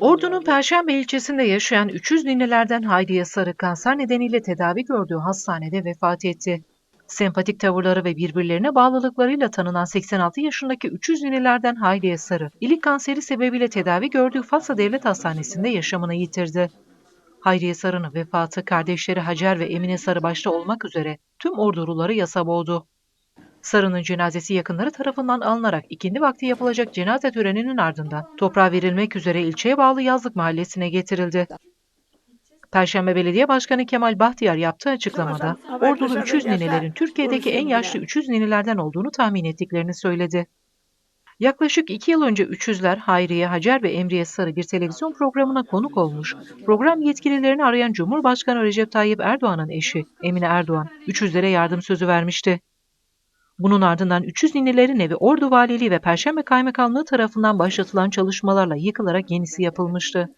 Ordu'nun. Perşembe ilçesinde yaşayan 300 ninelerden Hayriye Sarı kanser nedeniyle tedavi gördüğü hastanede vefat etti. Sempatik tavırları ve birbirlerine bağlılıklarıyla tanınan 86 yaşındaki 300 ninelerden Hayriye Sarı, ilik kanseri sebebiyle tedavi gördüğü Fatsa Devlet Hastanesi'nde yaşamını yitirdi. Hayriye Sarı'nın vefatı kardeşleri Hacer ve Emine Sarı başta olmak üzere tüm orduruları yasa boğdu. Sarı'nın cenazesi yakınları tarafından alınarak ikindi vakti yapılacak cenaze töreninin ardından toprağa verilmek üzere ilçeye bağlı Yazlık Mahallesi'ne getirildi. Perşembe Belediye Başkanı Kemal Bahtiyar yaptığı açıklamada ordulu 300 ninelerin Türkiye'deki en yaşlı 300 ninelerden olduğunu tahmin ettiklerini söyledi. Yaklaşık iki yıl önce 300'ler Hayriye, Hacer ve Emriye Sarı bir televizyon programına konuk olmuş, program yetkililerini arayan Cumhurbaşkanı Recep Tayyip Erdoğan'ın eşi Emine Erdoğan 300'lere yardım sözü vermişti. Bunun ardından 300 ninelerin evi Ordu Valiliği ve Perşembe Kaymakamlığı tarafından başlatılan çalışmalarla yıkılarak yenisi yapılmıştı.